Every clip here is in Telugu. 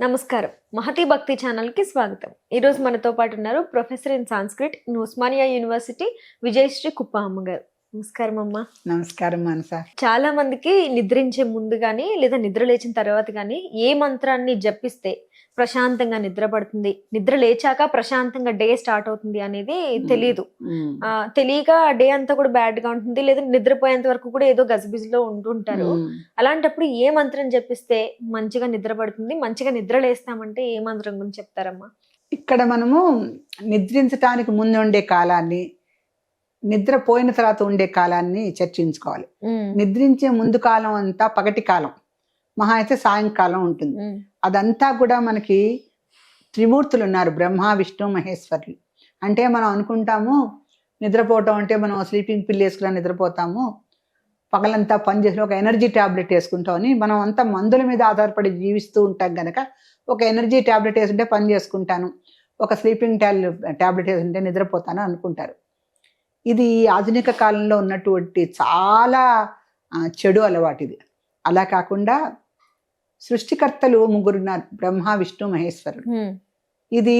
నమస్కారం. మహతి భక్తి ఛానల్కి స్వాగతం. ఈరోజు మనతో పాటు ఉన్నారు professor in Sanskrit in Osmania university Vijayashree Kuppa అమ్మ గారు నమస్కారం అమ్మ. నమస్కారం మనస. చాలా మందికి నిద్రించే ముందు గానీ లేదా నిద్ర లేచిన తర్వాత గానీ ఏ మంత్రాన్ని జపిస్తే ప్రశాంతంగా నిద్ర పడుతుంది నిద్ర లేచాక ప్రశాంతంగా డే స్టార్ట్ అవుతుంది అనేది తెలియదు ఆ, తెలియక డే అంతా కూడా బ్యాడ్గా ఉంటుంది లేదా నిద్రపోయేంత వరకు కూడా ఏదో గజిబిజిలో ఉంటుంటారు. అలాంటప్పుడు ఏ మంత్రం జపిస్తే మంచిగా నిద్ర పడుతుంది మంచిగా నిద్ర లేస్తామంటే ఏ మంత్రం గురించి చెప్తారమ్మా? ఇక్కడ మనము నిద్రించటానికి ముందు ఉండే కాలాన్ని నిద్ర పోయిన తర్వాత ఉండే కాలాన్ని చర్చించుకోవాలి. నిద్రించే ముందు కాలం అంతా పగటి కాలం. మహా అయితే సాయంకాలం ఉంటుంది. అదంతా కూడా మనకి త్రిమూర్తులు ఉన్నారు. బ్రహ్మ విష్ణు మహేశ్వరులు. అంటే మనం అనుకుంటాము నిద్రపోవటం అంటే మనం స్లీపింగ్ పిల్ వేసుకుని నిద్రపోతాము. పగలంతా పని చేసిన ఒక ఎనర్జీ ట్యాబ్లెట్ వేసుకుంటామని మనం అంతా మందుల మీద ఆధారపడి జీవిస్తూ ఉంటాం గనక ఒక ఎనర్జీ ట్యాబ్లెట్ వేసుకుంటే పని చేసుకుంటాను. ఒక స్లీపింగ్ ట్యాబ్లెట్ వేసుకుంటే నిద్రపోతాను అనుకుంటారు. ఇది ఆధునిక కాలంలో ఉన్నటువంటి చాలా చెడు అలవాటు ఇది అలా కాకుండా సృష్టికర్తలు ముగ్గురున్నారు బ్రహ్మ విష్ణు మహేశ్వరుడు. ఇది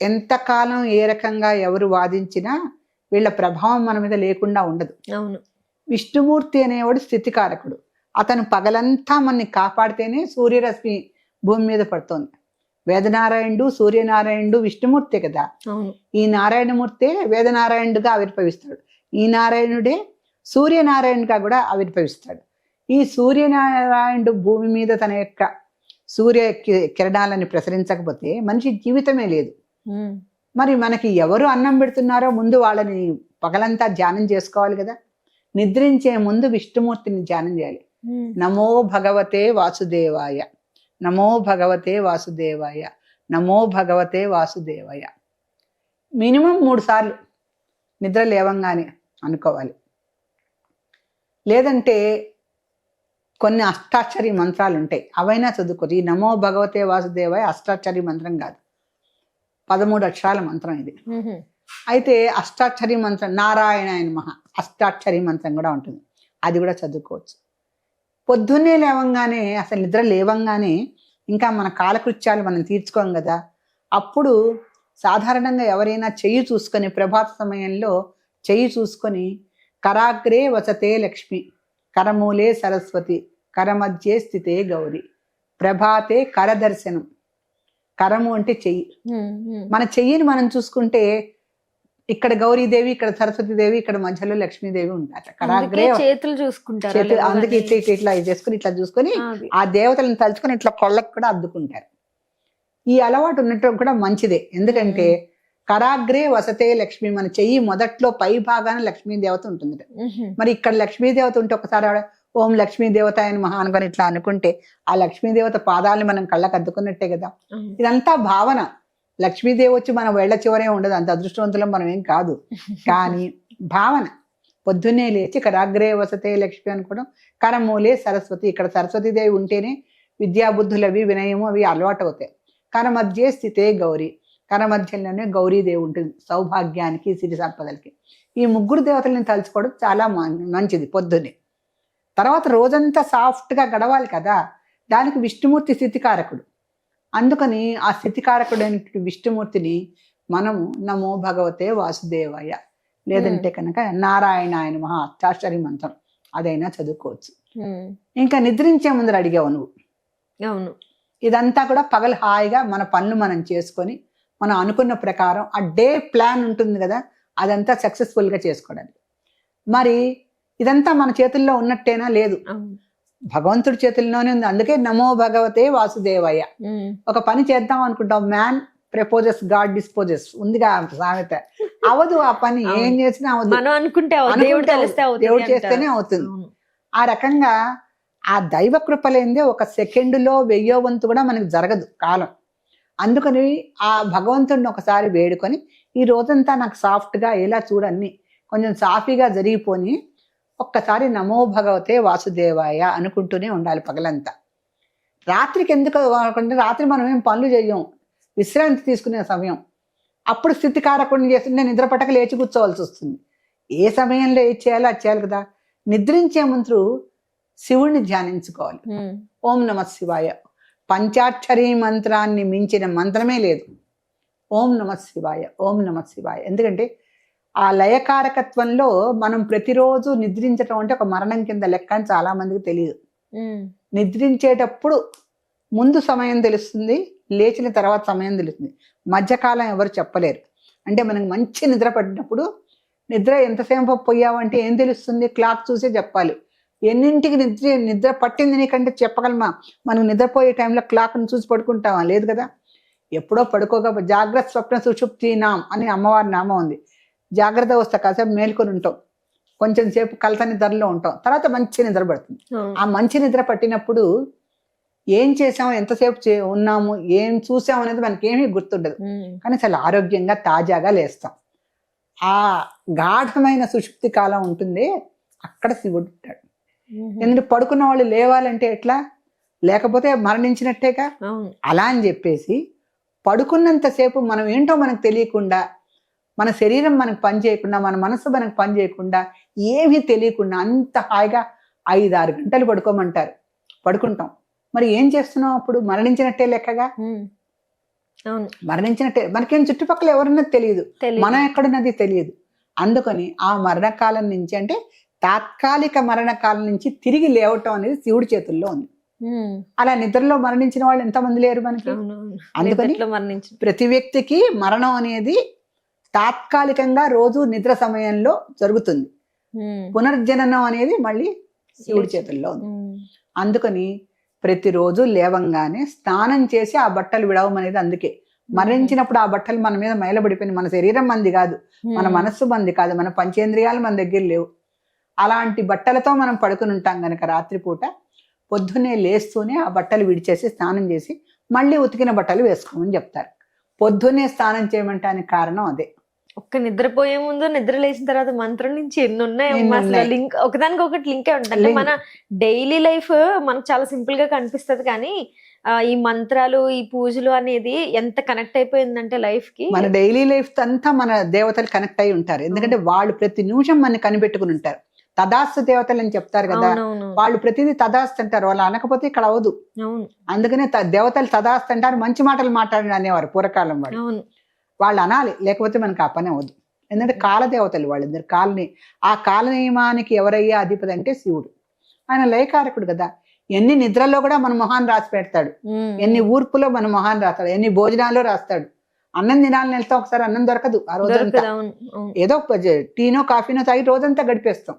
ఎంతకాలం ఏ రకంగా ఎవరు వాదించినా వీళ్ళ ప్రభావం మన మీద లేకుండా ఉండదు. అవును. విష్ణుమూర్తి అనేవాడు స్థితికారకుడు. అతను పగలంతా మనని కాపాడితేనే సూర్యరశ్మి భూమి మీద పడుతోంది. వేదనారాయణుడు సూర్యనారాయణుడు విష్ణుమూర్తే కదా. ఈ నారాయణమూర్తే వేదనారాయణుడుగా ఆవిర్భవిస్తాడు. ఈ నారాయణుడే సూర్యనారాయణుడిగా కూడా ఆవిర్భవిస్తాడు. ఈ సూర్యనారాయణుడు భూమి మీద తన యొక్క సూర్య కిరణాలని ప్రసరించకపోతే మనిషి జీవితమే లేదు. మరి మనకి ఎవరు అన్నం పెడుతున్నారో ముందు వాళ్ళని పగలంతా ధ్యానం చేసుకోవాలి కదా. నిద్రించే ముందు విష్ణుమూర్తిని ధ్యానం చేయాలి. నమో భగవతే వాసుదేవాయ. నమో భగవతే వాసుదేవాయ నమో భగవతే వాసుదేవాయ. మినిమం మూడు సార్లు నిద్ర లేవంగానే అనుకోవాలి. లేదంటే కొన్ని అష్టాక్షరి మంత్రాలు ఉంటాయి అవైనా చదువుకోరు ఈ నమో భగవతే వాసుదేవాయ అష్టాక్షరి మంత్రం కాదు. పదమూడు అక్షరాల మంత్రం ఇది. అయితే అష్టాక్షరి మంత్రం నారాయణ మహా అష్టాక్షరి మంత్రం కూడా ఉంటుంది. అది కూడా చదువుకోవచ్చు. పొద్దున్నే లేవంగానే అసలు నిద్ర లేవంగానే ఇంకా మన కాలకృత్యాలు మనం తీర్చుకోం కదా. అప్పుడు సాధారణంగా ఎవరైనా చెయ్యి చూసుకొని ప్రభాత సమయంలో చెయ్యి చూసుకొని కరాగ్రే వసతే లక్ష్మి కరమూలే సరస్వతి కరమధ్యే స్థితే గౌరి ప్రభాతే కరదర్శనం. కరము అంటే చెయ్యి. మన చెయ్యిని మనం చూసుకుంటే ఇక్కడ గౌరీదేవి ఇక్కడ సరస్వతీదేవి ఇక్కడ మధ్యలో లక్ష్మీదేవి ఉంటారు. కరాగ్రే చేతులు చూసుకుంటారు చేతులు అందుకే ఇట్లా ఇట్లా ఇట్లా చేసుకుని ఇట్లా చూసుకొని ఆ దేవతలను తలుచుకొని ఇట్లా కొళ్ళకు కూడా అద్దుకుంటారు. ఈ అలవాటు ఉండటం కూడా మంచిదే. ఎందుకంటే కరాగ్రే వసతే లక్ష్మి మన చెయ్యి మొదట్లో పై భాగాన లక్ష్మీ దేవత ఉంటుంది. మరి ఇక్కడ లక్ష్మీ దేవత ఉంటే ఒకసారి ఓం లక్ష్మీ దేవత అని మహా అనుకొని ఇట్లా అనుకుంటే ఆ లక్ష్మీ దేవత పాదాలను మనం కళ్ళకు అద్దుకున్నట్టే కదా. ఇదంతా భావన. లక్ష్మీదేవి వచ్చి మన వెళ్ళ చివరే ఉండదు. అంత అదృష్టవంతులం మనం ఏం కాదు. కానీ భావన. పొద్దున్నే లేచి కరాగ్రే వసతే లక్ష్మి అనుకోవడం కరమూలే సరస్వతి. ఇక్కడ సరస్వతీదేవి ఉంటేనే విద్యాబుద్ధులు అవి వినయము అవి అలవాటు అవుతాయి కరమధ్యే స్థితే గౌరీ. కరమధ్యంలోనే గౌరీదేవి ఉంటుంది సౌభాగ్యానికి సిరి సంపదలకి. ఈ ముగ్గురు దేవతల్ని తలుచుకోవడం చాలా మం- మంచిది పొద్దున్నే. తర్వాత రోజంతా సాఫ్ట్గా గడవాలి కదా. దానికి విష్ణుమూర్తి స్థితికారకుడు. అందుకని ఆ స్థితికారకుడైనటువంటి విష్ణుమూర్తిని మనము నమో భగవతే వాసుదేవాయ. లేదంటే కనుక నారాయణాయన మహా అష్టాక్షరి మంత్రం అదైనా చదువుకోవచ్చు. ఇంకా నిద్రించే ముందర అడిగావు నువ్వు. అవును. ఇదంతా కూడా పగలు హాయిగా మన పనులు మనం చేసుకొని మనం అనుకున్న ప్రకారం ఆ డే ప్లాన్ ఉంటుంది కదా అదంతా సక్సెస్ఫుల్గా చేసుకోవడానికి. మరి ఇదంతా మన చేతుల్లో ఉన్నట్టేనా? లేదు. భగవంతుడి చేతుల్లోనే ఉంది. అందుకే నమో భగవతే వాసుదేవయ్య. ఒక పని చేద్దాం అనుకుంటాం. Man proposes God disposes. ఉందిగా సామెత. అవదు ఆ పని. ఏం చేసినా అవదు. దేవుడు. చేస్తేనే అవుతుంది. ఆ రకంగా ఆ దైవ కృప లేనిదే ఒక సెకండ్లో వెయ్యో వంతు కూడా మనకి జరగదు కాలం. అందుకని ఆ భగవంతుడిని ఒకసారి వేడుకొని ఈ రోజంతా నాకు సాఫ్ట్గా ఎలా చూడన్ని కొంచెం సాఫీగా జరిగిపోని. ఒక్కసారి నమో భగవతే వాసుదేవాయ అనుకుంటూనే ఉండాలి పగలంతా. రాత్రికి ఎందుకు అనుకుంటే రాత్రి మనం ఏం పనులు చెయ్యం విశ్రాంతి తీసుకునే సమయం. అప్పుడు స్థితికారకుడిని చేస్తుంటే నిద్ర పట్టక లేచి కూర్చోవాల్సి వస్తుంది. ఏ సమయంలో ఏది చేయాలో అది చేయాలి కదా. నిద్రించే ముందు శివుణ్ణి ధ్యానించుకోవాలి. ఓం నమ శివాయ. పంచాక్షరీ మంత్రాన్ని మించిన మంత్రమే లేదు. ఓం నమ శివాయ ఓం నమ శివాయ. ఎందుకంటే ఆ లయకారకత్వంలో మనం ప్రతిరోజు నిద్రించటం అంటే ఒక మరణం కింద లెక్క అని చాలా మందికి తెలియదు. నిద్రించేటప్పుడు ముందు సమయం తెలుస్తుంది లేచిన తర్వాత సమయం తెలుస్తుంది. మధ్యకాలం ఎవరు చెప్పలేరు. అంటే మనకు మంచి నిద్ర పట్టినప్పుడు నిద్ర ఎంతసేపు పోయావంటే ఏం తెలుస్తుంది? క్లాక్ చూసే చెప్పాలి. ఎన్నింటికి నిద్ర నిద్ర పట్టింది నీకంటే చెప్పగలమా? మనం నిద్రపోయే టైంలో క్లాక్ని చూసి పడుకుంటామా లేదు కదా? ఎప్పుడో పడుకోక జాగ్రత్త స్వప్న సుషుప్తి నాం అని అమ్మవారి నామం ఉంది. జాగ్రత్త వస్తే కాసేపు మేల్కొని ఉంటాం. కొంచెం సేపు కలత నిద్రలో ఉంటాం. తర్వాత మంచి నిద్ర పడుతుంది. ఆ. మంచి నిద్ర పట్టినప్పుడు ఏం చేసాము ఎంతసేపు చే ఉన్నాము ఏం చూసాము అనేది మనకి ఏమీ గుర్తుండదు కానీ చాలా ఆరోగ్యంగా తాజాగా లేస్తాం. ఆ గాఢమైన సుషుప్తి కాలం ఉంటుంది. అక్కడ శివుడు ఉంటాడు. ఎందుకంటే పడుకున్న వాళ్ళు లేవాలంటే ఎట్లా? లేకపోతే మరణించినట్టేగా? అలా అని చెప్పేసి పడుకున్నంతసేపు మనం ఏంటో మనకు తెలియకుండా మన శరీరం మనకు పని చేయకుండా మన మనసు మనకు పని చేయకుండా ఏమీ తెలియకుండా అంత హాయిగా ఐదు ఆరు గంటలు పడుకోమంటారు. పడుకుంటాం. మరి ఏం చేస్తున్నాం అప్పుడు? మరణించినట్టే లెక్కగా? మరణించినట్టే. మనకేం చుట్టుపక్కల ఎవరున్నది తెలియదు. మనం ఎక్కడున్నది తెలియదు. అందుకని ఆ మరణకాలం నుంచి అంటే తాత్కాలిక మరణకాలం నుంచి తిరిగి లేవటం అనేది శివుడి చేతుల్లో ఉంది. అలా నిద్రలో మరణించిన వాళ్ళు ఎంతమంది లేరు మనకి? అందుకని ప్రతి వ్యక్తికి మరణం అనేది తాత్కాలికంగా రోజు నిద్ర సమయంలో జరుగుతుంది. పునర్జననం అనేది మళ్ళీ శివుడి చేతుల్లో ఉంది. అందుకని ప్రతిరోజు లేవంగానే స్నానం చేసి ఆ బట్టలు విడవమనేది అందుకే. మరణించినప్పుడు ఆ బట్టలు మన మీద మైలబడిపోయింది మన శరీరం మంది కాదు. మన మనస్సు మంది కాదు. మన పంచేంద్రియాలు మన దగ్గర లేవు. అలాంటి బట్టలతో మనం పడుకుని ఉంటాం గనక రాత్రిపూట పొద్దున్నే లేస్తూనే ఆ బట్టలు విడిచేసి స్నానం చేసి మళ్ళీ ఉతికిన బట్టలు వేసుకోమని చెప్తారు. పొద్దున్నే స్నానం చేయమంటానికి కారణం అదే. ఒక్క నిద్రపోయే ముందు నిద్ర లేచిన తర్వాత మంత్రం నుంచి ఎన్ని ఉన్నాయి అసలు. లింక్ ఒకదానికి ఒకటి లింకే ఉంటుంది. మన డైలీ లైఫ్ మనకు చాలా సింపుల్గా కనిపిస్తది కానీ ఈ మంత్రాలు ఈ పూజలు అనేది ఎంత కనెక్ట్ అయిపోయిందంటే లైఫ్కి మన డైలీ లైఫ్ అంతా మన దేవతలు కనెక్ట్ అయి ఉంటారు. ఎందుకంటే వాళ్ళు ప్రతి నిమిషం మన కనిపెట్టుకుని ఉంటారు. తదాస్తు దేవతలు అని చెప్తారు కదా వాళ్ళు ప్రతిదీ తదాస్తు అంటారు. వాళ్ళు అనకపోతే ఇక్కడ అవదు అవును. అందుకనే దేవతలు తదాస్తు అంటారు మంచి మాటలు మాట్లాడిన అనేవారు పూర్వకాలం వాళ్ళు. అవును. వాళ్ళు అనాలి లేకపోతే మనకు ఆ పని అవ్వదు. ఎందుకంటే కాలదేవతలు వాళ్ళిద్దరు. కాలని ఆ కాల నియమానికి ఎవరయ్యా అధిపతి అంటే శివుడు. ఆయన లయకారకుడు కదా. ఎన్ని నిద్రలో కూడా మన మొహాన్ని రాసి పెడతాడు. ఎన్ని ఊర్పులో మన మొహాన్ని రాస్తాడు. ఎన్ని భోజనాల్లో రాస్తాడు. అన్నం తినాలని వెళ్తాం ఒకసారి అన్నం దొరకదు ఆ రోజంతా. ఏదో టీనో కాఫీనో తాగి రోజంతా గడిపేస్తాం.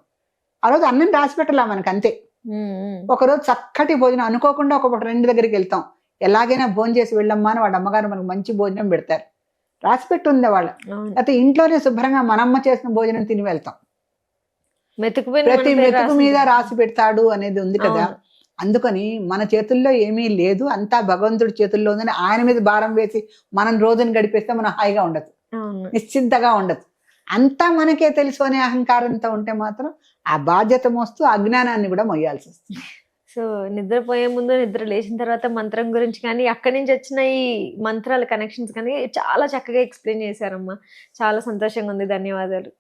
ఆ రోజు అన్నం రాసి పెట్టాలా మనకు అంతే ఉమ్, ఉమ్, ఒక రోజు చక్కటి భోజనం అనుకోకుండా ఒక రెండు దగ్గరికి వెళ్తాం. ఎలాగైనా భోజనం చేసి వెళ్ళమ్మా అని వాళ్ళ అమ్మగారు మనకు మంచి భోజనం పెడతారు. రాసి పెట్టి ఉంది వాళ్ళ. అయితే ఇంట్లోనే శుభ్రంగా మనమ్మ చేసిన భోజనం తిని వెళ్తాం. ప్రతి మెతుకు మీద. రాసి పెడతాడు అనేది ఉంది కదా. అందుకని మన చేతుల్లో ఏమీ లేదు. అంతా భగవంతుడి చేతుల్లో ఉందని ఆయన మీద భారం వేసి మనం రోజుని గడిపేస్తే మనం హాయిగా ఉండదు నిశ్చింతగా ఉండదు అంతా మనకే తెలుసు అనే అహంకారంతో ఉంటే మాత్రం ఆ బాధ్యత మోస్తూ అజ్ఞానాన్ని కూడా మొయ్యాల్సి వస్తుంది. సో నిద్రపోయే ముందు నిద్ర లేచిన తర్వాత మంత్రం గురించి కానీ అక్కడి నుంచి వచ్చిన ఈ మంత్రాల కనెక్షన్స్ కానీ చాలా చక్కగా ఎక్స్ప్లెయిన్ చేశారమ్మా. చాలా సంతోషంగా ఉంది. ధన్యవాదాలు.